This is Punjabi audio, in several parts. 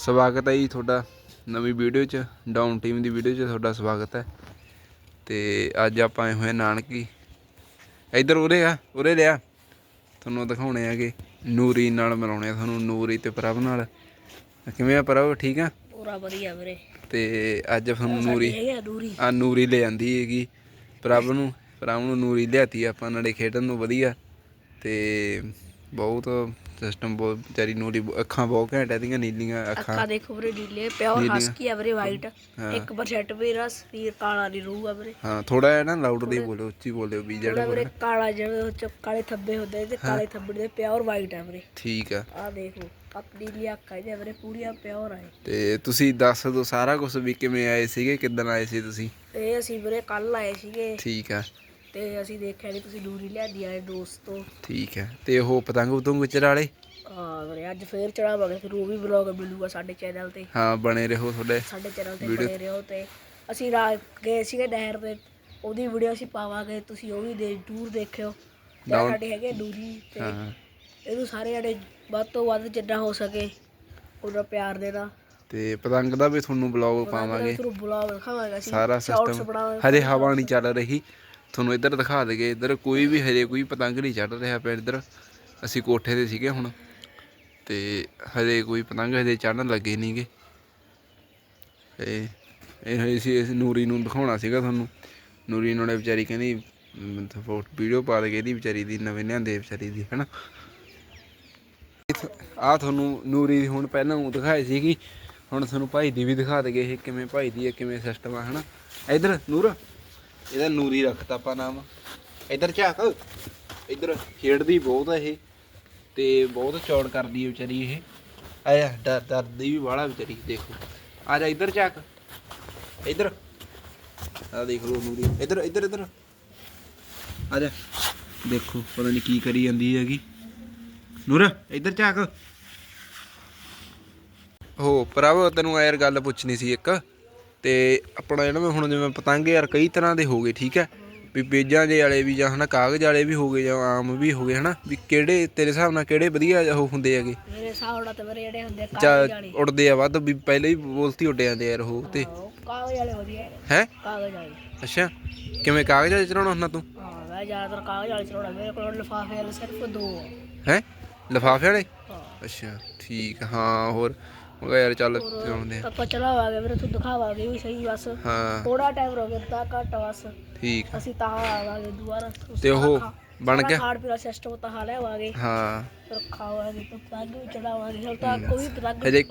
ਸਵਾਗਤ ਹੈ ਜੀ ਤੁਹਾਡਾ ਨਵੀਂ ਵੀਡੀਓ 'ਚ ਡਾਊਨ ਟੀਮ ਦੀ ਵੀਡੀਓ 'ਚ ਤੁਹਾਡਾ ਸਵਾਗਤ ਹੈ। ਤੇ ਅੱਜ ਆਪਾਂ ਆਏ ਹੋਏ ਨਾਨਕੀ। ਇੱਧਰ ਉਰੇ ਆ ਉਰੇ ਲਿਆ। ਤੁਹਾਨੂੰ ਦਿਖਾਉਣੇ ਆਗੇ ਨੂਰੀ ਨਾਲ ਮਿਲਾਉਣੇ ਆ ਤੁਹਾਨੂੰ ਨੂਰੀ ਤੇ ਪ੍ਰਭ ਨਾਲ। ਕਿਵੇਂ ਆ ਪ੍ਰਭ ਠੀਕ ਆ? ਪੂਰਾ ਵਧੀਆ ਵੀਰੇ। ਤੇ ਅੱਜ ਤੁਹਾਨੂੰ ਨੂਰੀ ਆ ਦੂਰੀ ਆ ਨੂਰੀ ਲੈ ਆਂਦੀ ਹੈਗੀ। ਪ੍ਰਭ ਨੂੰ ਪ੍ਰਭ ਨੂੰ ਨੂਰੀ ਲਿਆਤੀ ਆਪਾਂ ਨਾਲੇ ਖੇਡਣ ਨੂੰ ਵਧੀਆ। ਤੇ ਬਹੁਤ ਸਿਸਟਮ ਬਹੁਤ ਵਿਚਾਰੀ ਨੂਰੀ ਅੱਖਾਂ ਬਹੁਤ ਘੈਂਟ ਇਹਦੀਆਂ ਨੀਲੀਆਂ ਅੱਖਾਂ। ਅੱਖਾਂ ਦੇਖੋ ਵੀਰੇ ਡੀਲੇ ਪਿਓਰ ਨੀਲੀਆਂ। ਹਸਕੀ ਆ ਵੀਰੇ ਵਾਈਟ ਹਾਂ। 1% ਵੀਰਾ ਸਰੀਰ ਕਾਲਾ ਨਹੀਂ ਰਹੂਗਾ ਵੀਰੇ। ਹਾਂ ਥੋੜਾ ਜਿਹਾ ਨਾ ਲਾਊਡਲੀ ਬੋਲੋ ਉੱਚੀ ਬੋਲਿਓ ਵੀ ਜਿਹੜਾ ਜਿਹੜਾ ਵੀਰੇ ਕਾਲਾ ਜਿਵੇਂ ਉਹ ਚ ਕਾਲੇ ਥੱਬੇ ਹੁੰਦੇ ਤੇ ਕਾਲੇ ਥੱਬੇ ਦੇ ਪਿਓਰ ਵਾਈਟ ਆ ਵੀਰੇ। ਠੀਕ ਆ। ਆ ਦੇਖੋ ਪਤਲੀ ਲੀ ਅੱਖਾਂ ਇਹਦੇ ਵੀਰੇ ਪੂਰੀਆਂ ਪਿਓਰ ਆ ਇਹ। ਤੇ ਤੁਸੀਂ ਦੱਸ ਦਿਓ ਸਾਰਾ ਕੁਝ ਵੀ ਕਿਵੇਂ ਆਏ ਸੀਗੇ ਕਿੱਦਣ ਆਏ ਸੀ ਤੁਸੀਂ? ਤੇ ਅਸੀਂ ਵੀਰੇ ਕੱਲ ਆਏ ਸੀਗੇ। ਠੀਕ ਆ। ਤੇ ਅਸੀਂ ਦੇਖਿਆ ਨਹੀਂ ਤੁਸੀਂ ਦੂਰੀ ਲਿਆਂਦੀ ਆਏ ਦੋਸਤੋ ਠੀਕ ਆ ਤੇ ਉਹ ਪਤੰਗ ਪਤੰਗ ਚੜਾਲੇ ਹਾਂ ਵੀਰੇ ਅੱਜ ਫੇਰ ਚੜਾਵਾਂਗੇ ਫਿਰ ਉਹ ਵੀ ਵਲੌਗ ਮਿਲੂਗਾ ਸਾਡੇ ਚੈਨਲ ਤੇ। ਹਾਂ ਬਣੇ ਰਹੋ ਤੁਹਾਡੇ ਸਾਡੇ ਚੈਨਲ ਤੇ ਬਣੇ ਰਹੋ ਤੇ ਅਸੀਂ ਰਾਤ ਗਏ ਸੀਗੇ ਨਹਿਰ ਤੇ ਉਹਦੀ ਵੀਡੀਓ ਅਸੀਂ ਪਾਵਾਂਗੇ ਤੁਸੀਂ ਉਹ ਵੀ ਦੇ ਜ਼ਰੂਰ ਦੇਖਿਓ। ਤੇ ਸਾਡੇ ਹੈਗੇ ਦੂਰੀ ਤੇ। ਹਾਂ। ਇਹਨੂੰ ਸਾਰੇ ਜਣੇ ਵੱਧ ਤੋਂ ਵੱਧ ਜਿੰਨਾ ਹੋ ਸਕੇ ਉਹਨਾਂ ਪਿਆਰ ਦੇਣਾ ਤੇ ਪਤੰਗ ਦਾ ਵੀ ਤੁਹਾਨੂੰ ਬਲੌਗ ਪਾਵਾਂਗੇ। ਦਿਖਾਵਾਂਗੇ ਅਸੀਂ ਸਾਰਾ Shorts ਸਿਸਟਮ ਬਣਾਵਾਂਗੇ ਹਜੇ ਹਵਾ ਨਹੀਂ ਚੱਲ ਰਹੀ। ਤੁਹਾਨੂੰ ਇੱਧਰ ਦਿਖਾ ਦਗੇ, ਇੱਧਰ ਕੋਈ ਵੀ ਹਜੇ ਕੋਈ ਪਤੰਗ ਨਹੀਂ ਚੜ ਰਿਹਾ ਪਿਆ ਇੱਧਰ। ਅਸੀਂ ਕੋਠੇ ਤੇ ਸੀਗੇ ਹੁਣ, ਤੇ ਹਜੇ ਕੋਈ ਪਤੰਗ ਹਜੇ ਚੜਨ ਲੱਗੇ ਨਹੀਂਗੇ ਤੇ ਇਹ ਸੀ, ਇਸ ਨੂਰੀ ਨੂੰ ਦਿਖਾਉਣਾ ਸੀਗਾ ਤੁਹਾਨੂੰ। ਨੂਰੀ ਨੂੰ ਨੇ ਵਿਚਾਰੀ ਕਹਿੰਦੀ ਵੀਡੀਓ ਪਾ ਦੇ ਇਹਦੀ ਵਿਚਾਰੀ ਦੀ, ਨਵੇਂ ਲਿਆਂਦੇ ਵਿਚਾਰੀ ਦੀ, ਹੈਨਾ। ਆ ਤੁਹਾਨੂੰ ਨੂਰੀ ਦੀ ਹੁਣ ਪਹਿਲਾਂ ਉਹ ਦਿਖਾਈ ਸੀਗੀ। ਹੁਣ ਤੁਹਾਨੂੰ ਭਾਈ ਦੀ ਵੀ ਦਿਖਾ ਦਗੇ ਇਹ ਕਿਵੇਂ ਭਾਈ ਦੀ ਹੈ, ਕਿਵੇਂ ਸਿਸਟਮ ਆ, ਹਨਾ। ਇਧਰ ਨੂਰ। ਇਹਦਾ ਨੂਰੀ ਰੱਖਤਾ ਆਪਾਂ ਨਾਮ। ਇੱਧਰ ਝਾਕ। ਇਧਰ ਖੇਡਦੀ ਬਹੁਤ ਆ ਇਹ। ਤੇ ਬਹੁਤ ਚੌੜ ਕਰਦੀ ਹੈ ਵਿਚਾਰੀ ਇਹ। ਆਇਆ, ਡਰ ਡਰਦੀ ਵੀ ਵਾਲਾ ਵਿਚਾਰੀ, ਦੇਖੋ। ਆ ਜਾ ਇੱਧਰ ਝਾਕ। ਇਧਰ। ਆ ਦੇਖ ਲੋ ਨੂਰੀ। ਇੱਧਰ, ਇਧਰ, ਇੱਧਰ। ਆ ਜਾ। ਦੇਖੋ, ਪਤਾ ਨਹੀਂ ਕੀ ਕਰੀ ਜਾਂਦੀ ਹੈਗੀ। ਨੂਰ, ਇੱਧਰ ਝਾਕ। ਹੋ, ਪ੍ਰਭ, ਤੈਨੂੰ ਯਾਰ ਗੱਲ ਪੁੱਛਣੀ ਸੀ ਇੱਕ। ਤੇ ਆਪਣਾ ਜਿਹੜਾ ਮੈਂ ਹੁਣ ਜਿਵੇਂ ਪਤੰਗ ਯਾਰ ਕਈ ਤਰ੍ਹਾਂ ਦੇ ਹੋ ਗਏ ਠੀਕ ਹੈ? ਵੀ ਪੇਜਾਂ ਦੇ ਵਾਲੇ ਵੀ ਜਾਂ ਹਨਾ ਕਾਗਜ਼ ਵਾਲੇ ਵੀ ਹੋ ਗਏ ਜਾਂ ਆਮ ਵੀ ਹੋ ਗਏ ਹਨਾ? ਵੀ ਕਿਹੜੇ ਤੇਰੇ ਹਿਸਾਬ ਨਾਲ ਕਿਹੜੇ ਵਧੀਆ ਉਹ ਹੁੰਦੇ ਹੈਗੇ? ਮੇਰੇ ਹਿਸਾਬ ਨਾਲ ਤੇ ਮੇਰੇ ਜਿਹੜੇ ਹੁੰਦੇ ਕਾਗਜ਼ ਵਾਲੇ। ਉੜਦੇ ਆ ਵੱਧ ਵੀ ਪਹਿਲੇ ਹੀ ਬੋਲਤੀ ਉੱਡ ਜਾਂਦੇ ਯਾਰ ਉਹ ਤੇ। ਉਹ ਕਾਗਜ਼ ਵਾਲੇ ਵਧੀਆ ਹੈ। ਹੈ? ਕਾਗਜ਼ ਵਾਲੇ। ਅੱਛਾ। ਕਿਵੇਂ ਕਾਗਜ਼ ਵਾਲੇ ਚਲਾਉਣਾ ਹੁੰਦਾ ਤੂੰ? ਹਾਂ ਮੈਂ ਜ਼ਿਆਦਾਤਰ ਕਾਗਜ਼ ਵਾਲੇ ਚਲਾਉਣਾ। ਮੇਰੇ ਕੋਲ ਲਿਫਾਫੇ ਵਾਲੇ ਸਿਰਫ ਦੋ ਹੈ? ਲਿਫਾਫੇ ਵਾਲੇ? ਹਾਂ। ਅੱਛਾ ਠੀਕ ਹਾਂ ਹੋਰ। ਕਿਹਾ ਯਾਰ ਚੱਲ ਚਲਾਉਂਦੇ ਆ। ਆਪਾਂ ਚਲਾਵਾਂਗੇ ਵੀਰੇ ਤੂੰ ਦਿਖਾਵਾਂਗੇ ਵੀ ਸਹੀ ਬਸ। ਹਾਂ। ਥੋੜਾ ਟਾਈਮ ਰੋ ਗਿਆ ਤਾਂ ਘੱਟ ਬਸ। ਠੀਕ ਅਸੀਂ ਤਾਂ ਆਵਾਂਗੇ ਦੁਬਾਰਾ। ਤੇ ਉਹ ਬਣ ਗਿਆ? ਖਾਣ ਪੀਣ ਸਿਸਟਮ ਤਾਂ ਹਾਲੇ ਆਵਾਂਗੇ ਹਾਂ। ਫਿਰ ਖਾਵਾਂਗੇ ਤਾਂ ਪਤੰਗ ਵੀ ਚੜਾਵਾਂਗੇ ਹੁਣ ਤਾਂ ਕੋਈ ਪਤੰਗ ਹਜੇ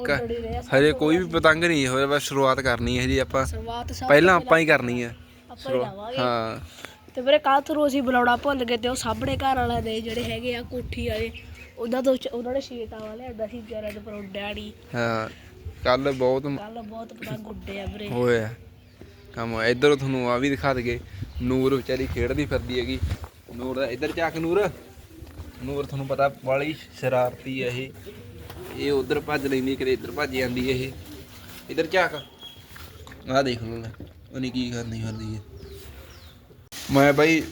ਹਜੇ ਕੋਈ ਵੀ ਪਤੰਗ ਨਹੀਂ ਹੋਇਆ ਬਸ ਸ਼ੁਰੂਆਤ ਕਰਨੀ ਹੈ ਜੀ ਆਪਾਂ। ਸ਼ੁਰੂਆਤ ਸਭ ਪਹਿਲਾਂ ਆਪਾਂ ਹੀ ਕਰਨੀ ਹੈ। ਆਪਾਂ ਹੀ ਲਾਵਾਂਗੇ। ਹਾਂ। ਤੇ ਵੀਰੇ ਕੱਲ ਤੋਂ ਅਸੀਂ ਬੁਲਾਉਣਾ ਭੁੱਲ ਗਏ ਤੇ ਉਹ ਸਾਹਮਣੇ ਘਰ ਵਾਲਿਆਂ ਦੇ ਜਿਹੜੇ ਹੈਗੇ ਆ ਕੋਠੀ ਵਾਲੇ। ਉਹਨਾਂ ਤੋਂ ਉਹਨਾਂ ਨੇ ਸ਼ੀਟਾ ਵਾਲੇ ਆਂਦਾ ਸੀ ਵਿਚਾਰਿਆਂ ਦੇ ਪਰ ਡੈਡੀ। ਹਾਂ ਕੱਲ ਬਹੁਤ ਕੱਲ ਬਹੁਤ ਪਤੰਗ ਉੱਡੇ ਆ ਵੀਰੇ। ਹੋਇਆ। ਕੰਮ ਇੱਧਰ ਤੁਹਾਨੂੰ ਆ ਵੀ ਦਿਖਾ ਦਗੇ ਨੂਰ ਵਿਚਾਰੀ ਖੇਡਦੀ ਫਿਰਦੀ ਹੈਗੀ। ਨੂਰ ਦਾ ਇੱਧਰ ਝਾਕ ਨੂਰ। ਨੂਰ ਤੁਹਾਨੂੰ ਪਤਾ ਵਾਲੀ ਸ਼ਰਾਰਤੀ ਹੈ ਇਹ। ਇਹ ਉਧਰ ਭੱਜ ਲੈਂਦੀ ਕਦੇ ਇੱਧਰ ਭੱਜ ਜਾਂਦੀ ਇਹ। ਇੱਧਰ ਝਾਕ। ਆਹ ਦੇਖ ਲਓ ਲੈ। ਉਹਨੇ ਕੀ ਕਰਨੀ ਫਿਰਦੀ ਹੈ। ਮੈਂ ਬਾਈ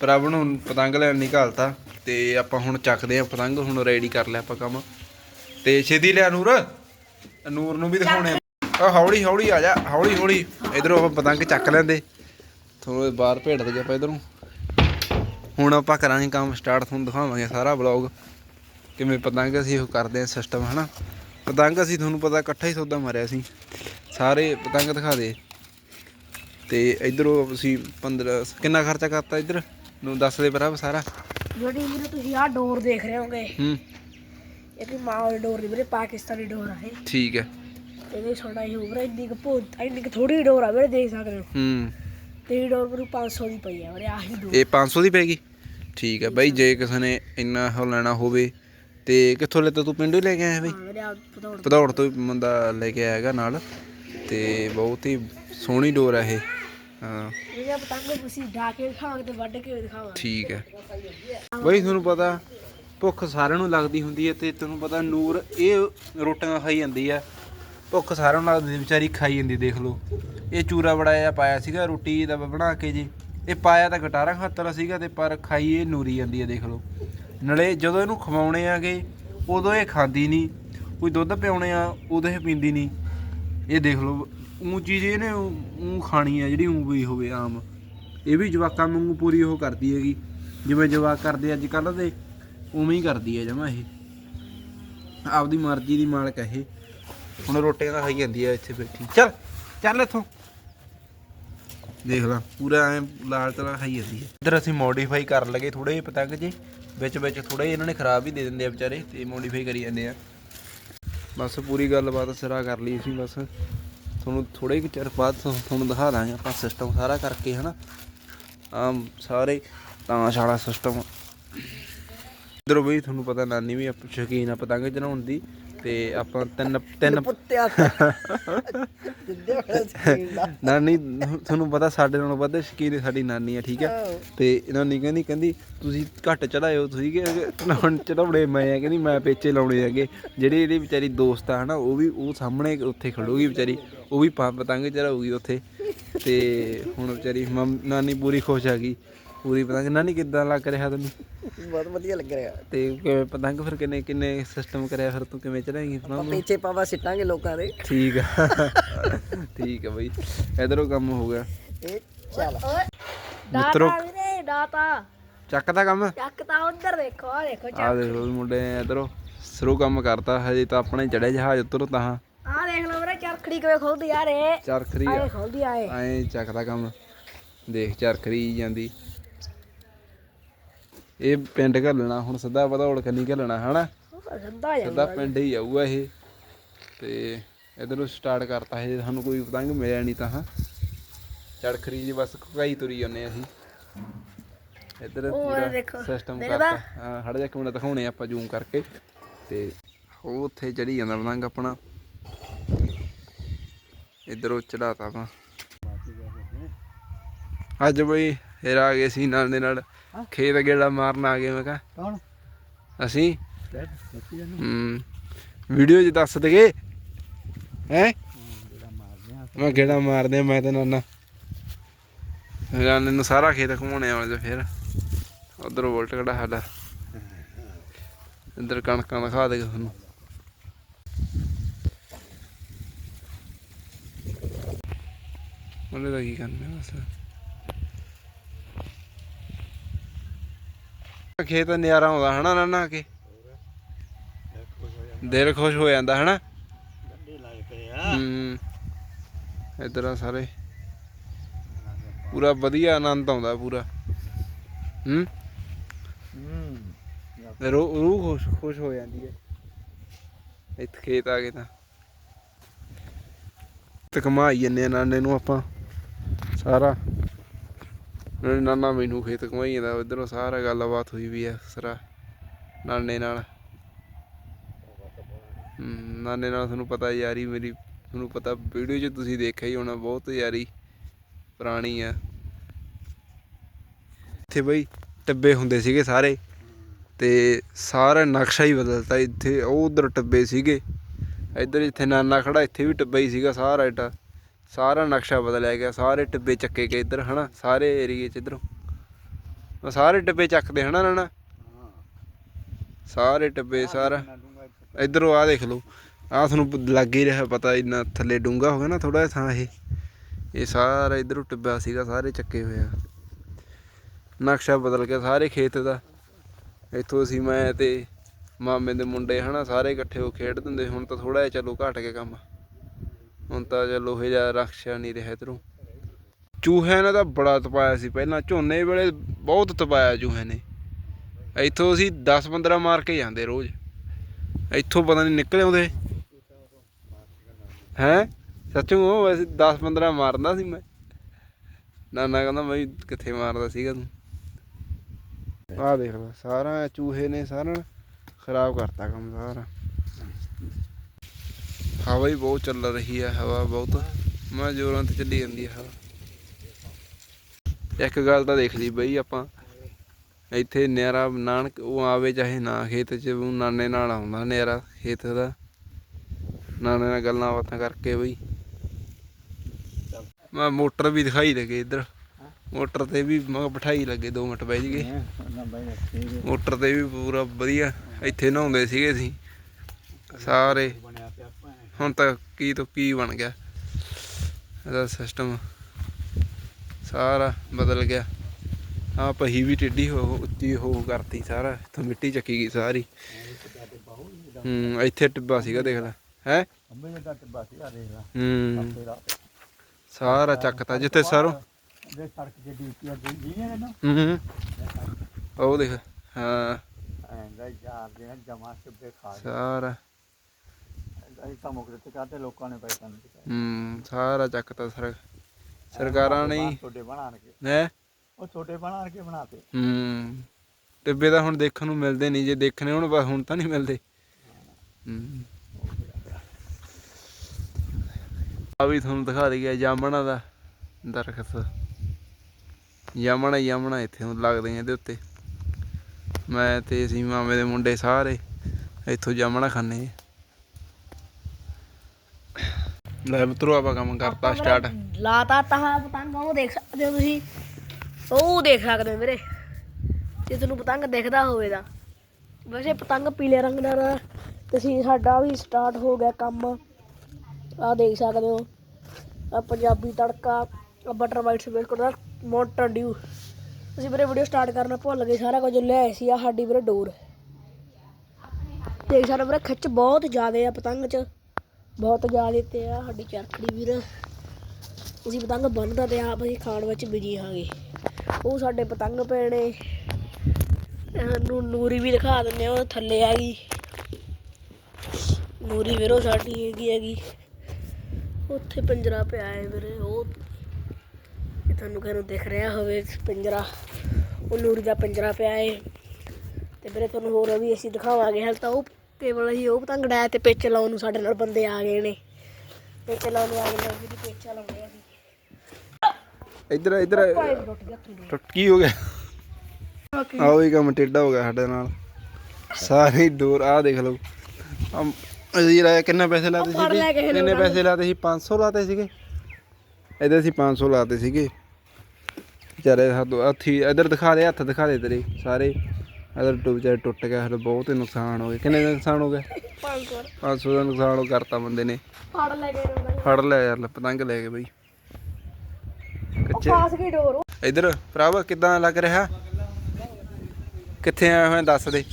ਪ੍ਰਭ ਨੂੰ ਪਤੰਗ ਲੈਣ ਨਿਕਾਲਤਾ। ਤੇ ਆਪਾਂ ਹੁਣ ਚੱਕਦੇ ਆ ਪਤੰਗ, ਹੁਣ ਰੈਡੀ ਕਰ ਲਿਆ ਆਪਾਂ ਕੰਮ। ਤੇ ਛੇਤੀ ਲਿਆ ਨੂਰ। ਨੂਰ ਨੂੰ ਵੀ ਦਿਖਾਉਣੇ ਆ। ਹੌਲੀ ਹੌਲੀ ਆ ਜਾ, ਹੌਲੀ ਹੌਲੀ। ਇਧਰੋਂ ਆਪਾਂ ਪਤੰਗ ਚੱਕ ਲੈਂਦੇ। ਤੁਹਾਨੂੰ ਬਾਹਰ ਭੇੜ ਦੇ ਆਪਾਂ ਇਧਰੋਂ। ਹੁਣ ਆਪਾਂ ਕਰਾਂਗੇ ਕੰਮ ਸਟਾਰਟ ਤੁਹਾਨੂੰ ਦਿਖਾਵਾਂਗੇ ਸਾਰਾ ਵਲੌਗ ਕਿਵੇਂ ਪਤੰਗ ਅਸੀਂ ਉਹ ਕਰਦੇ ਆ ਸਿਸਟਮ ਹਨਾ? ਪਤੰਗ ਅਸੀਂ ਤੁਹਾਨੂੰ ਪਤਾ ਇਕੱਠਾ ਹੀ ਸੌਦਾ ਮਾਰਿਆ ਸੀ। ਸਾਰੇ ਪਤੰਗ ਦਿਖਾ ਦੇ। ਤੇ ਇਧਰੋਂ ਅਸੀਂ 15 ਕਿੰਨਾ ਖਰਚਾ ਕਰਤਾ ਇਧਰ? ਨੂੰ ਦੱਸ ਦੇ ਭਰਾ ਸਾਰਾ। ਜਿਹੜੀ ਵੀਰੇ ਤੁਸੀਂ ਆਹ ਡੋਰ ਦੇਖ ਰਹੇ ਹੋਗੇ ਹੂੰ। ਇਹ ਵੀ ਮਾਂ ਵਾਲੀ ਡੋਰ ਨਹੀਂ ਵੀਰੇ ਪਾਕਿਸਤਾਨੀ ਡੋਰ ਆ ਇਹ। ਠੀਕ ਹੈ ਤੇ ਇਹ ਛੋਟਾ ਹੀ ਹੋਊਗਾ ਇੰਨੀ ਕੁ ਭੁੱਤ ਇੰਨੀ ਕੁ ਥੋੜੀ ਡੋਰ ਆ ਵੀਰੇ ਦੇਖ ਸਕਦੇ ਹੋ। ਹੂੰ। ਤੇ ਇਹ ਡੋਰ ਮੈਨੂੰ 500 ਦੀ ਪਈ ਆ ਵੀਰੇ ਆਹੀ ਡੋਰ। ਇਹ 500 ਦੀ ਪੈਗੀ ਠੀਕ ਹੈ ਬਾਈ ਜੇ ਕਿਸੇ ਨੇ ਇੰਨਾ ਉਹ ਲੈਣਾ ਹੋਵੇ ਤੇ ਕਿੱਥੋਂ ਲੈ ਤਾ ਤੂੰ? ਪਿੰਡੋਂ ਹੀ ਲੈ ਕੇ ਆਇਆ ਬਈ? ਹਾਂ ਵੀਰੇ ਆ ਭਦੌੜ ਤੋਂ। ਹੀ ਬੰਦਾ ਲੈ ਕੇ ਆਏਗਾ ਨਾਲ ਤੇ ਬਹੁਤ ਹੀ ਸੋਹਣੀ ਡੋਰ ਹੈ ਇਹ। ਹਾਂ। ਇਹ ਪਤੰਗ ਤੁਸੀਂ ਢਾ ਕੇ ਦਿਖਾਵਾਂਗੇ ਤੇ ਵੱਢ ਕੇ ਵੀ ਦਿਖਾਵਾਂਗੇ। ਠੀਕ ਹੈ। ਬਈ ਤੁਹਾਨੂੰ ਪਤਾ ਭੁੱਖ ਸਾਰਿਆਂ ਨੂੰ ਲੱਗਦੀ ਹੁੰਦੀ ਹੈ ਤੇ ਤੁਹਾਨੂੰ ਪਤਾ ਨੂਰ ਇਹ ਰੋਟੀਆਂ ਖਾਈ ਜਾਂਦੀ ਆ। ਭੁੱਖ ਸਾਰਿਆਂ ਨੂੰ ਲੱਗਦੀ ਵਿਚਾਰੀ ਖਾਈ ਜਾਂਦੀ ਦੇਖ ਲਓ। ਇਹ ਚੂਰਾ ਬੜਾ ਜਿਹਾ ਪਾਇਆ ਸੀਗਾ ਰੋਟੀ ਦਾ ਬਣਾ ਕੇ ਜੀ। ਇਹ ਪਾਇਆ ਤਾਂ ਗਟਾਰਾ ਖਾਤਰ ਸੀਗਾ ਤੇ ਪਰ ਖਾਈ ਇਹ ਨੂਰੀ ਜਾਂਦੀ ਹੈ ਦੇਖ ਲਓ। ਨਾਲੇ ਜਦੋਂ ਇਹਨੂੰ ਖਵਾਉਣੇ ਆਗੇ ਉਦੋਂ ਇਹ ਖਾਂਦੀ ਨਹੀਂ। ਕੋਈ ਦੁੱਧ ਪਿਆਉਣੇ ਆ ਉਹਦੇ ਇਹ ਪੀਂਦੀ ਨਹੀਂ। ਇਹ ਦੇਖ ਲਓ ਉਹ ਚੀਜ਼ ਇਹਨੇ ਉਹ ਖਾਣੀ ਆ ਜਿਹੜੀ ਉਹ ਵੀ ਹੋਵੇ ਆਮ। ਇਹ ਵੀ ਜਵਾਕਾਂ ਵਾਂਗੂ ਪੂਰੀ ਉਹ ਕਰਦੀ ਹੈਗੀ। ਜਿਵੇਂ ਜਵਾਕ ਕਰਦੇ ਅੱਜ ਕੱਲ੍ਹ ਦੇ, ਉਵੇਂ ਹੀ ਕਰਦੀ ਹੈ ਜਮਾ ਇਹ। ਆਪਦੀ ਮਰਜ਼ੀ ਦੀ ਮਾਲਕ ਹੈ ਇਹ। ਹੁਣ ਰੋਟੀਆਂ ਤਾਂ ਖਾਈ ਜਾਂਦੀ ਆ ਇੱਥੇ ਬੈਠੀ। ਚੱਲ ਚੱਲ ਇੱਥੋਂ। ਦੇਖ ਲਾ, ਪੂਰਾ ਐ ਲਾਲ ਤਰ੍ਹਾਂ ਖਾਈ ਜਾਂਦੀ ਹੈ ਇੱਧਰ ਅਸੀਂ ਮੋਡੀਫਾਈ ਕਰ ਲਗੇ ਥੋੜੇ ਜਿਹੇ ਪਤੰਗ ਜੇ। ਵਿੱਚ ਵਿੱਚ ਥੋੜੇ ਇਹਨਾਂ ਨੇ ਖਰਾਬ ਵੀ ਦੇ ਦਿੰਦੇ ਆ ਵਿਚਾਰੇ, ਤੇ ਮੋਡੀਫਾਈ ਕਰੀ ਜਾਂਦੇ ਆ। ਬਸ ਪੂਰੀ ਗੱਲਬਾਤ ਸਿਰਾ ਕਰ ਲਈ ਅਸੀਂ ਬਸ। ਤੁਹਾਨੂੰ ਥੋੜੇ ਕੁ ਚਿਰ ਬਾਅਦ ਤੁਹਾ- ਤੁਹਾਨੂੰ ਦਿਖਾ ਦਾਂਗੇ ਆਪਾਂ ਸਿਸਟਮ ਸਾਰਾ ਕਰਕੇ, ਹਨਾ? ਆਮ ਸਾਰੇ ਤਾਂ ਸਾਲਾ ਸਿਸਟਮ ਇਧਰੋਂ ਵੀ ਤੁਹਾਨੂੰ ਪਤਾ, ਨਾਨੀ ਵੀ ਆਪ- ਸ਼ੌਕੀਨ ਆ ਪਤੰਗ ਚੜਾਉਣ ਦੀ। ਤੇ ਆਪਾਂ ਤਿੰਨ ਤਿੰਨ ਪੁੱਤਿਆ ਜਿੱਦੇ ਹੋਇਆ ਸਕੀਨ ਨਾਨੀ ਤੁਹਾਨੂੰ ਪਤਾ ਸਾਡੇ ਨਾਲੋਂ ਵੱਧ ਸ਼ੌਕੀਨ ਹੈ ਸਾਡੀ ਨਾਨੀ ਆ ਠੀਕ ਆ? ਤੇ ਇਹਨਾਂ ਨੇ ਕਹਿੰਦੀ ਕਹਿੰਦੀ ਤੁਸੀਂ ਘੱਟ ਚੜਾਇਓ ਤੁਸੀਂ ਕਿ ਹੁਣ ਚੜਾਉਣੇ ਮੈਂ ਆ ਕਹਿੰਦੀ ਮੈਂ ਪੇਚੇ ਲਾਉਣੇ ਹੈਗੇ। ਜਿਹੜੀ ਇਹਦੀ ਵਿਚਾਰੀ ਦੋਸਤ ਆ ਹਨਾ ਉਹ ਵੀ ਉਹ ਸਾਹਮਣੇ ਉੱਥੇ ਖੜੂਗੀ ਵਿਚਾਰੀ। ਉਹ ਵੀ ਪਤੰਗ ਚੜਾਊਗੀ ਉੱਥੇ। ਤੇ ਹੁਣ ਵਿਚਾਰੀ ਨਾਨੀ ਪੂਰੀ ਖੁਸ਼ ਆ ਗਈ। ਪੂਰੀ ਪਤੰਗ ਨਾਨੀ ਕਿੱਦਾਂ ਲੱਗ ਰਿਹਾ ਤੈਨੂੰ? ਬਹੁਤ ਵਧੀਆ ਲੱਗ ਰਿਹਾ। ਤੇ ਕਿਵੇਂ ਪਤੰਗ ਫਿਰ ਕਿੰਨੇ ਕਿੰਨੇ ਸਿਸਟਮ ਕਰਿਆ ਫਿਰ ਤੂੰ? ਕਿਵੇਂ ਚੜਾਏਂਗੀ ਪਤੰਗ ਪਿੱਛੇ ਪਾਵਾ ਸਿੱਟਾਂਗੇ ਲੋਕਾਂ ਦੇ। ਠੀਕ ਆ। ਠੀਕ ਆ ਬਈ। ਇਧਰੋਂ ਕੰਮ ਹੋ ਗਿਆ। ਇਹ ਚੱਲ। ਮਿੱਤਰੋ ਵੀਰੇ ਡਾਟਾ ਚੱਕ ਦਾ ਕੰਮ? ਚੱਕ ਤਾਂ ਉਧਰ ਦੇਖੋ ਆ ਦੇਖੋ ਆ ਦੇਖ ਲਓ ਵੀ ਮੁੰਡੇ ਇਧਰੋਂ ਸ਼ੁਰੂ ਕੰਮ ਕਰਤਾ ਹਜੇ ਤਾਂ ਆਪਣੇ ਚੜੇ ਜਹਾਜ਼ ਉੱਤਰ ਤਾਂ। ਆ ਦੇਖ ਲਓ ਵੀਰੇ ਚਰਖੜੀ ਕਿਵੇਂ ਖੋਲਦੀ ਆ ਰੇ। ਚਰਖਰੀ ਆਏ ਖੋਲਦੀ ਆਏ ਐ ਚੱਕਦਾ ਕੰਮ। ਦੇਖ ਚਰਖਰੀ ਜਾਂਦੀ। ਇਹ ਪਿੰਡ ਘੱਲਣਾ ਹੁਣ ਸਿੱਧਾ ਵਧੌੜ ਕੰਨੀ ਘੱਲਣਾ ਹਨਾ? ਸਿੱਧਾ ਜਾ। ਸਿੱਧਾ ਪਿੰਡ ਹੀ ਆਊਗਾ ਇਹ। ਤੇ ਇਧਰੋਂ ਸਟਾਰਟ ਕਰਤਾ ਹਜੇ ਸਾਨੂੰ ਕੋਈ ਪਤੰਗ ਮਿਲਿਆ ਨਹੀਂ ਤਾਂ ਹਾਂ। ਚਰਖਰੀ ਜੀ ਬਸ ਘਾਈ ਤੁਰੀ ਜਾਂਦੇ ਅਸੀਂ। ਇੱਧਰ ਪੂਰਾ ਸਿਸਟਮ? ਕਰਤਾ। ਹਾਂ ਹੜ ਜਾ ਕੇ ਮਿੰਟ ਦਿਖਾਉਣੇ ਆਪਾਂ ਜ਼ੂਮ ਕਰਕੇ। ਤੇ ਉਹ ਉੱਥੇ ਚੜੀ ਜਾਂਦਾ ਪਤੰਗ ਆਪਣਾ। ਇਧਰੋਂ ਚੜਾਤਾ ਆਪਾਂ ਅੱਜ ਬਈ ਫੇਰ ਆ ਗਏ ਸੀ ਨਾਲ ਦੇ ਨਾਲ। ਖੇਤ ਗੇੜਾ ਮਾਰਨ ਆ ਗਏ ਮੈਂ ਕਿਹਾ। ਕੌਣ? ਅਸੀਂ? ਹੂੰ। ਵੀਡੀਓ 'ਚ ਦੱਸ ਦਗੇ ਹੈ? ਮੈਂ ਗੇੜਾ ਮਾਰਦੇ ਆ ਮੈਂ ਤੇ ਨਾਨਾ। ਨਾਨੇ ਨੂੰ ਸਾਰਾ ਖੇਤ ਘੁਮਾਉਣੇ ਆਉਣੇ ਤੇ ਫਿਰ। ਉਧਰ ਵੋਲਟ ਕਿਹੜਾ ਸਾਡਾ। ਇੱਧਰ ਕਣਕਾਂ ਦਿਖਾ ਦੇ ਤੁਹਾਨੂੰ ਉਹਨੇ ਤਾਂ ਕੀ ਕਰਨਾ ਬਸ। ਖੇਤ ਨਿਆਰਾ ਆਉਂਦਾ ਹਨਾ ਨਾਨਾ ਕੇ। ਦਿਲ ਖੁਸ਼ ਹੋ ਜਾਂਦਾ ਹਨਾ। ਹੂੰ। ਇਧਰ ਸਾਰੇ। ਪੂਰਾ ਵਧੀਆ ਆਨੰਦ ਆਉਂਦਾ ਪੂਰਾ। ਹੂੰ। ਰੂਹ ਰੂਹ ਖੁਸ਼ ਖੁਸ਼ ਹੋ ਜਾਂਦੀ ਹੈ। ਇੱਥੇ ਖੇਤ ਆ ਗਏ ਤਾਂ। ਤੇ ਕਮਾਈ ਜੰਨੇ ਨਾਨੇ ਨੂੰ ਆਪਾਂ। ਸਾਰਾ। ਨਾਲੇ ਨਾਨਾ ਮੈਨੂੰ ਖੇਤ ਕਮਾਈ ਜਾਂਦਾ, ਉਧਰੋਂ ਸਾਰਾ ਗੱਲਬਾਤ ਹੋਈ ਵੀ ਆ, ਸਰਾ ਨਾਨੇ ਨਾਲ। ਨਾਨੇ ਨਾਲ ਤੁਹਾਨੂੰ ਪਤਾ ਯਾਰੀ ਮੇਰੀ, ਤੁਹਾਨੂੰ ਪਤਾ ਵੀਡੀਓ 'ਚ ਤੁਸੀਂ ਦੇਖਿਆ ਹੀ ਹੋਣਾ, ਬਹੁਤ ਯਾਰੀ ਪੁਰਾਣੀ ਆ। ਇੱਥੇ ਬਈ ਟੱਬੇ ਹੁੰਦੇ ਸੀਗੇ ਸਾਰੇ, ਤੇ ਸਾਰਾ ਨਕਸ਼ਾ ਹੀ ਬਦਲਤਾ ਇੱਥੇ, ਉਹ ਉਧਰ ਟੱਬੇ ਸੀਗੇ। ਇੱਧਰ ਜਿੱਥੇ ਨਾਨਾ ਖੜਾ, ਇੱਥੇ ਵੀ ਟੱਬਾ ਹੀ ਸੀਗਾ ਸਾਰਾ ਏਡਾ ਸਾਰਾ ਨਕਸ਼ਾ ਬਦਲਿਆ ਗਿਆ ਸਾਰੇ ਟੱਬੇ ਚੱਕੇ ਗਏ ਇੱਧਰ ਹਨਾ? ਸਾਰੇ ਏਰੀਏ 'ਚ ਇੱਧਰੋਂ। ਉਹ ਸਾਰੇ ਟੱਬੇ ਚੱਕਦੇ ਹਨਾ ਨਾਨਾ ਸਾਰੇ ਟੱਬੇ ਸਾਰਾ। ਇਧਰੋਂ ਆ ਦੇਖ ਲਓ। ਆ ਤੁਹਾਨੂੰ ਲੱਗ ਹੀ ਰਿਹਾ ਪਤਾ ਇੰਨਾ ਥੱਲੇ ਡੂੰਗਾ ਹੋ ਗਿਆ ਨਾ ਥੋੜਾ ਥਾਂ ਇਹ। ਇਹ ਸਾਰਾ ਇਧਰੋਂ ਟੱਬਾ ਸੀਗਾ ਸਾਰੇ ਚੱਕੇ ਹੋਏ ਆ। ਨਕਸ਼ਾ ਬਦਲ ਗਿਆ ਸਾਰੇ ਖੇਤ ਦਾ। ਇੱਥੋਂ ਅਸੀਂ ਮੈਂ ਤੇ ਮਾਮੇ ਦੇ ਮੁੰਡੇ ਹਨਾ ਸਾਰੇ ਇਕੱਠੇ ਹੋ ਖੇਡ ਦਿੰਦੇ ਹੁਣ ਤਾਂ ਥੋੜਾ ਜਿਹਾ ਚਲੋ ਘਟ ਗਿਆ ਕੰਮ। ਹੁਣ ਤਾਂ ਚਲੋ ਲੋਹੇ ਜਿਹਾ ਰਕਸ਼ਾ ਨਹੀਂ ਰਿਹਾ ਇਧਰੋਂ। ਚੂਹਿਆਂ ਨੇ ਤਾਂ ਬੜਾ ਤਪਾਇਆ ਸੀ ਪਹਿਲਾਂ, ਝੋਨੇ ਵੇਲੇ ਬਹੁਤ ਤਪਾਇਆ ਚੂਹਿਆਂ ਨੇ। ਇੱਥੋਂ ਅਸੀਂ 10 15 ਮਾਰ ਕੇ ਜਾਂਦੇ ਰੋਜ਼। ਇੱਥੋਂ ਪਤਾ ਨਹੀਂ ਨਿਕਲੇ ਆਉਂਦੇ। ਹੈ? ਸੱਚੂ ਉਹ ਵੈਸੇ 10 15 ਮਾਰਦਾ ਸੀ ਮੈਂ। ਨਾਨਾ ਕਹਿੰਦਾ ਮੈਂ ਕਿੱਥੇ ਮਾਰਦਾ ਸੀਗਾ ਤੂੰ? ਆਹ ਦੇਖ ਲੈ, ਸਾਰਾ ਚੂਹੇ ਨੇ ਸਾਰਾ ਖਰਾਬ ਕਰਤਾ ਕੰਮ ਸਾਰਾ। ਹਵਾ ਹੀ ਬਹੁਤ ਚੱਲ ਰਹੀ ਹੈ, ਹਵਾ ਬਹੁਤ ਮੈਂ ਜ਼ੋਰਾਂ ਤੇ ਚੱਲੀ ਜਾਂਦੀ ਹੈ ਹਵਾ। ਇੱਕ ਗੱਲ ਤਾਂ ਦੇਖ ਲਈ ਬਈ ਆਪਾਂ, ਇੱਥੇ ਨਿਆਰਾ ਨਾਨਕ ਉਹ ਆਵੇ ਚਾਹੇ ਨਾ ਖੇਤ 'ਚ ਨਾਨੇ ਨਾਲ ਆਉਂਦਾ ਨਿਆਰਾ ਖੇਤ ਦਾ। ਨਾਨੇ ਨਾਲ ਗੱਲਾਂ ਬਾਤਾਂ ਕਰਕੇ ਬਈ। ਮੈਂ ਮੋਟਰ ਵੀ ਦਿਖਾਈ ਲੱਗੇ ਇੱਧਰ। ਮੋਟਰ ਤੇ ਵੀ ਮੈਂ ਕਿਹਾ ਬਿਠਾਈ ਲੱਗੇ 2 ਮਿੰਟ ਬਹਿ ਜਗੇ ਮੋਟਰ ਤੇ ਵੀ ਪੂਰਾ ਵਧੀਆ, ਇੱਥੇ ਨਹਾਉਂਦੇ ਸੀਗੇ ਅਸੀਂ। ਸਾਰੇ ਹੁਣ ਤਾਂ ਕੀ ਤੋਂ ਕੀ ਬਣ ਗਿਆ। ਇਹਦਾ ਸਿਸਟਮ ਸਾਰਾ ਬਦਲ ਗਿਆ। ਆ ਪਹੀ ਵੀ ਟੇਢੀ ਹੋ ਉੱਚੀ ਹੋ ਕਰਤੀ ਸਾਰਾ। ਇੱਥੋਂ ਮਿੱਟੀ ਚੱਕੀ ਗਈ ਸਾਰੀ। ਹੂੰ ਇੱਥੇ ਟਿੱਬਾ ਸੀਗਾ ਦੇਖ ਲੈ। ਹੈ? ਅੰਬੇ ਦਾ ਟਿੱਬਾ ਸੀ ਆ ਦੇਖ ਲਾ। ਹੂੰ। ਤੇਰਾ ਸਾਰਾ ਚੱਕਤਾ ਜਿੱਥੇ ਸਰੋਂ। ਦੇ ਸੜਕ ਦੇ ਡਿਊਟੀ ਆ ਦੀ ਨੇ? ਹੂੰ ਉਹ ਦੇਖ ਹਾਂ। ਐਂਦਾ ਯਾਰ ਦੇ ਜਮਾ ਸੁਬੇ ਖਾ ਸਾਰਾ ਅਸੀਂ ਤਾਂ ਮੁਕਤ ਕਰਦੇ ਲੋਕਾਂ ਨੇ ਪੈਸਾ ਨਹੀਂ ਦਿੱਤਾ। ਹੂੰ ਸਾਰਾ ਚੱਕਤਾ ਸਰ ਸਰਕਾਰਾਂ ਨੇ ਹੀ। ਛੋਟੇ ਬਣਾਣ ਕੇ ਹੈ? ਉਹ ਛੋਟੇ ਬਣਾਣ ਕੇ ਬਣਾਤੇ। ਹੂੰ ਟਿੱਬੇ ਤਾਂ ਹੁਣ ਦੇਖਣ ਨੂੰ ਮਿਲਦੇ ਨਹੀਂ ਜੇ ਦੇਖਣੇ ਹੁਣ ਹੁਣ ਤਾਂ ਨਹੀਂ ਮਿਲਦੇ। ਹੂੰ। ਆ ਵੀ ਤੁਹਾਨੂੰ ਦਿਖਾ ਦਈਏ ਜਾਮਣਾ ਦਾ ਦਰਖਤ। ਜਾਮਣਾ ਜਾਮਣਾ ਇੱਥੇ ਹੁਣ ਲੱਗਦੇ ਆ ਇਹਦੇ ਉੱਤੇ। ਮੈਂ ਤੇ ਅਸੀਂ ਮਾਮੇ ਦੇ ਮੁੰਡੇ ਸਾਰੇ ਇੱਥੋਂ ਜਾਮਣਾ ਖਾਂਦੇ ਆ। ਲੈ ਮਿੱਤਰੋ ਆਪਾਂ ਕੰਮ ਕਰਤਾ ਸਟਾਰਟ ਲਾਤਾ ਤਾਂ ਪਤੰਗ ਉਹ ਦੇਖ ਸਕਦੇ ਹੋ ਤੁਸੀਂ। ਉਹ ਦੇਖ ਸਕਦੇ ਹੋ ਵੀਰੇ। ਜੇ ਤੁਹਾਨੂੰ ਪਤੰਗ ਦਿਖਦਾ ਹੋਵੇ ਤਾਂ। ਵੈਸੇ ਪਤੰਗ ਪੀਲੇ ਰੰਗ ਦਾ ਨਾ ਤੁਸੀਂ ਸਾਡਾ ਵੀ ਸਟਾਰਟ ਹੋ ਗਿਆ ਕੰਮ। ਆ ਦੇਖ ਸਕਦੇ ਹੋ। ਆ Punjabi tadka butter white biscuit ਦਾ ਮੋਟਰ ਡਿਊ ਅਸੀਂ ਵੀਰੇ ਵੀਡੀਓ ਸਟਾਰਟ ਕਰਨਾ ਭੁੱਲ ਗਏ ਸਾਰਾ ਕੁਝ ਲਿਆਏ ਸੀ ਆ ਸਾਡੀ ਵੀਰੇ ਡੋਰ। ਦੇਖ ਸਕਦੇ ਵੀਰੇ ਖਿੱਚ ਬਹੁਤ ਜ਼ਿਆਦੇ ਆ ਪਤੰਗ 'ਚ। ਬਹੁਤ ਜ਼ਿਆਦੇ ਤੇ ਆ ਸਾਡੀ ਚਰਖੜੀ ਵੀਰ। ਅਸੀਂ ਪਤੰਗ ਬੰਨਦਾ ਤੇ ਆਪ ਅਸੀਂ ਖਾਣ ਵਿੱਚ ਬਿਜ਼ੀ ਹਾਂਗੇ। ਉਹ ਸਾਡੇ ਪਤੰਗ ਪੈਣੇ। ਨੇ ਨੂੰ ਨੂਰੀ ਵੀ ਦਿਖਾ ਦਿੰਦੇ ਆ, ਉਹ ਥੱਲੇ ਆ ਗਈ। ਨੂਰੀ ਵੀਰੋ ਸਾਡੀ ਹੈਗੀ ਹੈਗੀ। ਉੱਥੇ ਪਿੰਜਰਾ ਪਿਆ ਹੈ ਵੀਰੇ, ਉਹ ਇਹ ਤੁਹਾਨੂੰ ਕਿਹਨੂੰ ਦਿਖ ਰਿਹਾ ਹੋਵੇ ਪਿੰਜਰਾ। ਉਹ ਨੂਰੀ ਦਾ ਪਿੰਜਰਾ ਪਿਆ ਹੈ। ਤੇ ਵੀਰੇ, ਤੁਹਾਨੂੰ ਹੋਰ ਵੀ ਅਸੀਂ ਦਿਖਾਵਾਂਗੇ ਹਾਲ ਤਾਂ ਉਹ ਕੇਵਲ ਅਸੀਂ ਉਹ ਪਤੰਗ ਡਾਇਆ ਤੇ ਪਿੱਛੇ ਲਾਉਣ ਨੂੰ ਸਾਡੇ ਨਾਲ ਬੰਦੇ ਆ ਗਏ ਨੇ। ਪਿੱਛੇ ਲਾਉਣ ਨੂੰ ਆ ਗਏ ਨੇ ਵੀ ਪਿੱਛੇ ਲਾਉਂਦੇ ਆ ਇੱਧਰ ਇੱਧਰ। ਟੁੱਟ ਕੀ ਹੋ ਗਿਆ? ਆਹ ਹੀ ਕੰਮ ਟੇਢਾ ਹੋ ਗਿਆ ਸਾਡੇ ਨਾਲ। ਸਾਰੀ ਡੋਰ ਆ ਦੇਖ ਲਓ। ਅਸੀਂ ਲਾਇਆ ਕਿੰਨੇ ਪੈਸੇ ਲਾਤੇ ਸੀਗੇ? ਕਿੰਨੇ ਪੈਸੇ ਲਾਤੇ ਸੀ? 500 ਲਾਤੇ ਸੀਗੇ। ਇਹਦੇ ਅਸੀਂ 500 ਲਾਤੇ ਸੀਗੇ। ਵਿਚਾਰੇ ਸਾਡੋ ਹੱਥੀ ਇੱਧਰ ਦਿਖਾ ਦੇ ਹੱਥ ਦਿਖਾ ਦੇ ਤੇਰੇ ਸਾਰੇ। ਟੁੱਟ ਵਿਚਾਰੇ ਟੁੱਟ ਗਿਆ ਸਾਡੇ ਬਹੁਤ ਹੀ ਨੁਕਸਾਨ ਹੋ ਗਿਆ। ਕਿੰਨੇ ਦਾ ਨੁਕਸਾਨ ਹੋ ਗਿਆ? 500 500 ਦਾ ਨੁਕਸਾਨ ਉਹ ਕਰਤਾ ਬੰਦੇ ਨੇ। ਫੜ ਲੈ ਉਹਨਾਂ ਨੇ ਫੜ ਲਿਆ ਯਾਰ ਲੈ ਪਤੰਗ ਲੈ ਕੇ ਬਈ। ਕੱਚੇ। ਫਾਸ ਗਈ ਡੋਰ। ਇਧਰ ਭਰਾਵਾ ਕਿਦਾਂ ਲੱਗ ਰਿਹਾ? ਕਿੱਥੇ ਆਇਆ ਹੋਇਆ ਦੱਸ ਦੇ।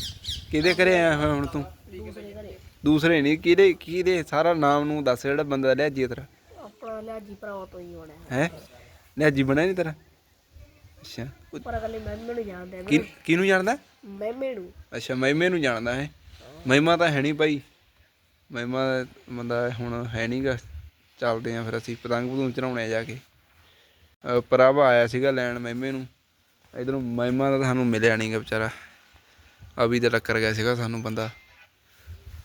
ਕਿਹਦੇ ਘਰੇ ਆਇਆ ਹੋਇਆ ਹੁਣ ਤੂੰ? ਦੂਸਰੇ ਨਹੀਂ ਕਿਹਦੇ ਕਿਹਦੇ? ਸਾਰਾ ਨਾਮ ਨੂੰ ਦੱਸ ਜਿਹੜਾ ਬੰਦਾ ਲਿਆ ਜੀ ਤੇਰਾ। ਆਪਣਾ ਲਿਆਜੀ ਭਰਾਵਾ ਤੋਂ ਹੀ ਹੋਣਾ ਹੈ। ਲਿਆ ਜੀ ਬਣਿਆ ਨਹੀਂ ਤੇਰਾ? ਅੱਛਾ। ਉਹ ਪਰ ਅਗਲੇ ਮੈਂ ਮੈਨੂੰ ਜਾਣਦੇ ਕੀ ਕਿਹਨੂੰ ਜਾਣਦਾ ਮੈਂ ਮੈਨੂੰ ਅੱਛਾ ਮਹਿਮੇ ਨੂੰ ਜਾਣਦਾ ਹੈ। ਮਹਿਮਾ ਤਾਂ ਹੈ ਨਹੀਂ ਭਾਈ। ਮਹਿਮਾ ਦਾ ਬੰਦਾ ਹੁਣ ਹੈ ਨਹੀਂਗਾ। ਚੱਲਦੇ ਆ ਫਿਰ ਅਸੀਂ ਪਤੰਗ ਪਤੰਗ ਚੜਾਉਣੇ ਆ ਜਾ ਕੇ। ਭਰਾਵਾ ਆਇਆ ਸੀਗਾ ਲੈਣ ਮਹਿਮੇ ਨੂੰ। ਇਧਰੋਂ ਮਹਿਮਾ ਦਾ ਤਾਂ ਸਾਨੂੰ ਮਿਲਿਆ ਨਹੀਂਗਾ ਵਿਚਾਰਾ। ਅਭੀ ਤੇ ਟੱਕਰ ਗਿਆ ਸੀਗਾ ਸਾਨੂੰ ਬੰਦਾ।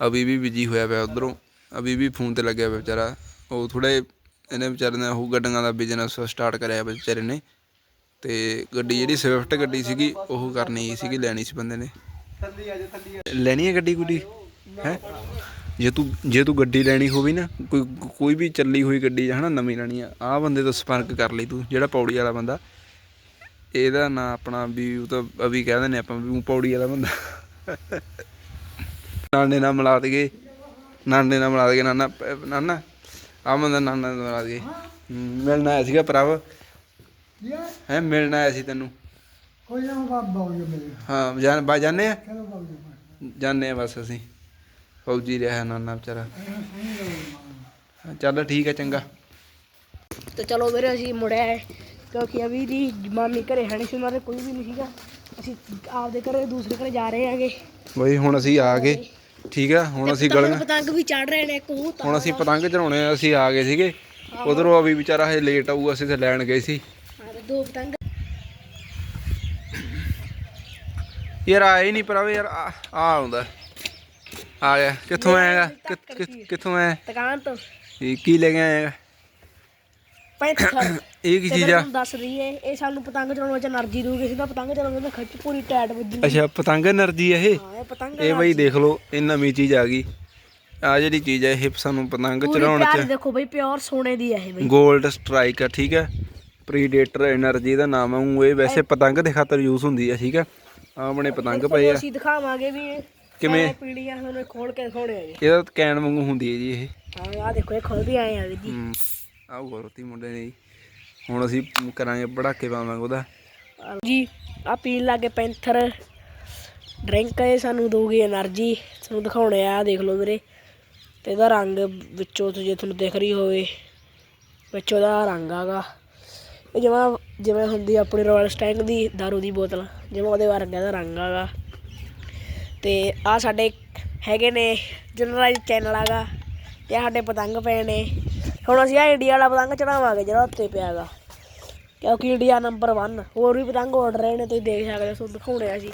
ਅਭੀ ਵੀ ਬਿਜ਼ੀ ਹੋਇਆ ਪਿਆ ਉਧਰੋਂ। ਅਭੀ ਵੀ ਫੋਨ ਤੇ ਲੱਗਿਆ ਪਿਆ ਵਿਚਾਰਾ। ਉਹ ਥੋੜੇ ਇਹਨੇ ਵਿਚਾਰੇ ਨੇ ਉਹ ਗੱਡੀਆਂ ਦਾ ਬਿਜ਼ਨਸ ਸਟਾਰਟ ਕਰਿਆ ਵਿਚਾਰੇ ਨੇ। ਤੇ ਗੱਡੀ ਜਿਹੜੀ ਸਵਿਫਟ ਗੱਡੀ ਸੀਗੀ, ਉਹ ਕਰਨੀ ਸੀਗੀ ਲੈਣੀ ਸੀ ਬੰਦੇ ਨੇ। ਲੈਣੀ ਹੈ ਗੱਡੀ ਗੁੱਡੀ? ਹੈ? ਜੇ ਤੂੰ ਜੇ ਤੂੰ ਗੱਡੀ ਲੈਣੀ ਹੋਵੇ ਨਾ, ਕੋਈ ਕੋਈ ਵੀ ਚੱਲੀ ਹੋਈ ਗੱਡੀ ਹੈ ਨਾ ਨਵੀਂ ਲੈਣੀ ਆ, ਆਹ ਬੰਦੇ ਤੋਂ ਸੰਪਰਕ ਕਰ ਲਈ ਤੂੰ, ਜਿਹੜਾ ਪੌੜੀ ਵਾਲਾ ਬੰਦਾ। ਇਹਦਾ ਨਾਂ ਆਪਣਾ ਵੀ ਉਹ ਤਾਂ ਅਭੀ ਕਹਿ ਦਿੰਦੇ ਆਪਾਂ ਵੀ ਉਹ ਪੌੜੀ ਵਾਲਾ ਬੰਦਾ। ਨਾਨੇ ਨਾਲ ਮਿਲਾ ਦਈਏ ਨਾਨੇ ਨਾਲ ਮਿਲਾ ਦਈਏ ਨਾਨਾ ਨਾਨਾ। ਆ ਬੰਦਾ ਨਾਨਾ ਨਾਲ ਮਿਲਾ ਦਈਏ ਮਿਲਣਾ ਆਇਆ ਸੀਗਾ ਪ੍ਰਭ ਭਰਾਵਾ ਹੈ ਮਿਲਣ ਆਇਆ ਸੀ ਤੈਨੂੰ? ਕੋਈ ਨਾ ਬਾਬਾ ਹੋ ਮੇਰੇ ਹਾਂ ਜਾਨ ਬਾ ਜਾਣੇ ਆ? ਚਲੋ ਬਾਬਾ ਜਾਣੇ ਆ ਬਸ ਅਸੀਂ। ਫੌਜੀ ਰਿਹਾ ਨਾਨਾ ਵਿਚਾਰਾ। ਹਾਂ, ਚੱਲ ਠੀਕ ਹੈ ਚੰਗਾ। ਤੇ ਚਲੋ ਵੀਰੇ ਅਸੀਂ ਮੁੜਿਆ ਹੈ ਕਿਉਂਕਿ ਅਭੀ ਦੀ ਮਾਮੀ ਘਰੇ ਹੈ ਨਹੀਂ ਸੀ ਉਹਨਾਂ ਦੇ ਕੋਈ ਵੀ ਨਹੀਂ ਸੀਗਾ। ਅਸੀਂ ਆਪਦੇ ਘਰੇ ਦੂਸਰੇ ਘਰੇ ਜਾ ਰਹੇ ਹਾਂਗੇ। ਬਈ ਹੁਣ ਅਸੀਂ ਆ ਗਏ। ਠੀਕ ਆ ਹੁਣ ਅਸੀਂ ਗਲੀਆਂ ਪਤੰਗ ਵੀ ਚੜ ਰਹੇ ਨੇ ਉਹ ਹੁਣ ਅਸੀਂ ਪਤੰਗ ਚੜਾਉਣੇ ਆ ਅਸੀਂ ਆ ਗਏ ਸੀਗੇ। ਉਧਰੋਂ ਅਭੀ ਵਿਚਾਰਾ ਹਜੇ ਲੇਟ ਆਊਗਾ ਅਸੀਂ ਤੇ ਲੈਣ ਗਏ ਸੀ। ਯਾਰ ਆਇਆ ਨਹੀਂ ਪਰਾਵੇ ਆ ਆਉਂਦਾ। ਆ ਗਿਆ ਕਿੱਥੋਂ ਆਏਗਾ ਕਿੱਥੋਂ ਆਇਆ? ਦੁਕਾਨ ਤੋਂ। ਇਹ ਕੀ ਲੈ ਕੇ ਆਏਗਾ ਇਹ ਕੀ ਚੀਜ਼ ਆ? ਦੱਸ ਰਹੀ ਹੈ ਇਹ ਸਾਨੂੰ ਪਤੰਗ ਚਲਾਉਣ ਵਿੱਚ એનર્ਜੀ ਦੂਗੀ ਸੀ ਨਾ ਪਤੰਗ ਚਲਾਉਣ ਵਿੱਚ ਖੱਚ ਪੂਰੀ ਟਾਈਟ ਵੱਜੀ ਅੱਛਾ ਪਤੰਗ એનર્ਜੀ ਇਹ? ਇਹ ਬਈ ਦੇਖ ਲਓ ਇਹ ਨਵੀਂ ਚੀਜ਼ ਆ ਗਈ। ਆ ਜਿਹੜੀ ਚੀਜ਼ ਹੈ ਇਹ ਸਾਨੂੰ ਪਤੰਗ ਚੜਾਉਣ ਚ ਦੇਖੋ ਬਈ ਪਿਓਰ ਸੋਨੇ ਦੀ ਆ ਇਹ ਬਈ। 골ਡ ਸਟ੍ਰਾਈਕ ਆ ਠੀਕ ਹੈ ਪ੍ਰੀਡੇਟਰ એનર્ਜੀ ਦਾ ਨਾਮ ਹੈ ਇਹ ਵੈਸੇ ਪਤੰਗ ਦੇ ਖਾਤਰ ਯੂਜ਼ ਹੁੰਦੀ ਹੈ ਠੀਕ ਹੈ ਆਪਣੇ ਪਤੰਗ ਪਏ ਆ। ਅਸੀਂ ਦਿਖਾਵਾਂਗੇ ਵੀ ਕਿਵੇਂ? ਪੀੜੀਆਂ ਤੁਹਾਨੂੰ ਖੋਲ ਕੇ ਦਿਖਾਉਣੇ ਆ ਜੀ। ਇਹਦਾ ਕੈਨ ਵਾਂਗੂ ਹੁੰਦੀ ਹੈ ਜੀ ਇਹ। ਹਾਂ ਆ ਦੇਖੋ ਇਹ ਖੋਲ ਵੀ ਆਏ ਆ ਜੀ। ਆਹ ਗੋਰਤੀ ਮੁੰਡੇ ਨੇ ਹੁਣ ਅਸੀਂ ਕਰਾਂਗੇ ਪੜਾਕੇ ਪਾਵਾਂਗੇ ਉਹਦਾ। ਜੀ ਆ ਪੀਣ ਲੱਗੇ ਪੈਂਥਰ। ਡਰਿੰਕ ਇਹ ਸਾਨੂੰ ਦਊਗੀ એનર્ਜੀ ਤੁਹਾਨੂੰ ਦਿਖਾਉਣੇ ਆ ਦੇਖ ਲਓ ਵੀਰੇ। ਤੇ ਇਹਦਾ ਰੰਗ ਵਿੱਚੋਂ ਜੇ ਤੁਹਾਨੂੰ ਦਿਖ ਰਹੀ ਹੋਵੇ ਵਿੱਚੋਂ ਦਾ ਰੰਗ ਆਗਾ। ਜਿਵੇਂ ਜਿਵੇਂ ਹੁੰਦੀ ਆਪਣੀ ਰੋਇਲ ਸਟੈਂਗ ਦੀ दारू ਦੀ ਬੋਤਲ, ਜਿਵੇਂ ਉਹਦੇ ਵਰਗਾ ਦਾ ਰੰਗ ਆਗਾ। ਤੇ ਆ ਸਾਡੇ ਹੈਗੇ ਨੇ ਜਨਰਲਾਈਜ਼ ਚੈਨਲ ਆਗਾ ਤੇ ਆਹ ਸਾਡੇ ਪਤੰਗ ਪਏ ਨੇ। ਹੁਣ ਅਸੀਂ ਆ ਇੰਡੀਆ ਵਾਲਾ ਪਤੰਗ ਚੜਾਵਾਂਗੇ ਜਿਹੜਾ ਉੱਤੇ ਪਿਆਗਾ ਕਿਉਂਕਿ ਇੰਡੀਆ ਨੰਬਰ 1 ਹੋਰ ਵੀ ਪਤੰਗ ਉੱਡ ਰਹੇ ਨੇ, ਤੁਸੀਂ ਦੇਖ ਸਕਦੇ ਹੋ, ਤੁਹਾਨੂੰ ਦਿਖਾਉਣੇ ਆ ਜੀ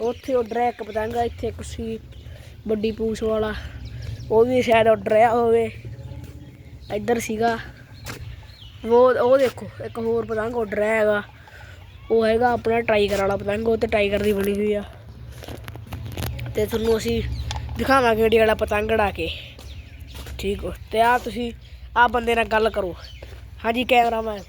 ਉੱਥੇ ਉੱਡ ਰਿਹਾ ਇੱਕ ਪਤੰਗ, ਇੱਥੇ ਇੱਕ ਸੀ, ਵੱਡੀ ਪੂਛ ਵਾਲਾ। ਉਹ ਵੀ ਸ਼ਾਇਦ ਉੱਡ ਰਿਹਾ ਹੋਵੇ। ਇੱਧਰ ਸੀਗਾ। ਉਹ ਉਹ ਦੇਖੋ, ਇੱਕ ਹੋਰ ਪਤੰਗ ਉੱਡ ਰਿਹਾ ਹੈਗਾ। ਉਹ ਹੈਗਾ ਆਪਣਾ ਟਾਈਗਰ ਵਾਲਾ ਪਤੰਗ, ਉਹ ਤੇ ਟਾਈਗਰ ਦੀ ਬਣੀ ਹੋਈ ਆ। ਤੇ ਤੁਹਾਨੂੰ ਅਸੀਂ ਦਿਖਾਵਾਂਗੇ ਇੰਡੀਆ ਵਾਲਾ ਪਤੰਗ ਉਡਾ ਕੇ। ਠੀਕ ਹੋ, ਤੇ ਆ ਤੁਸੀਂ ਆ ਬੰਦੇ ਨਾਲ ਗੱਲ ਕਰੋ। ਹਾਂਜੀ, ਕੈਮਰਾਮੈਨ।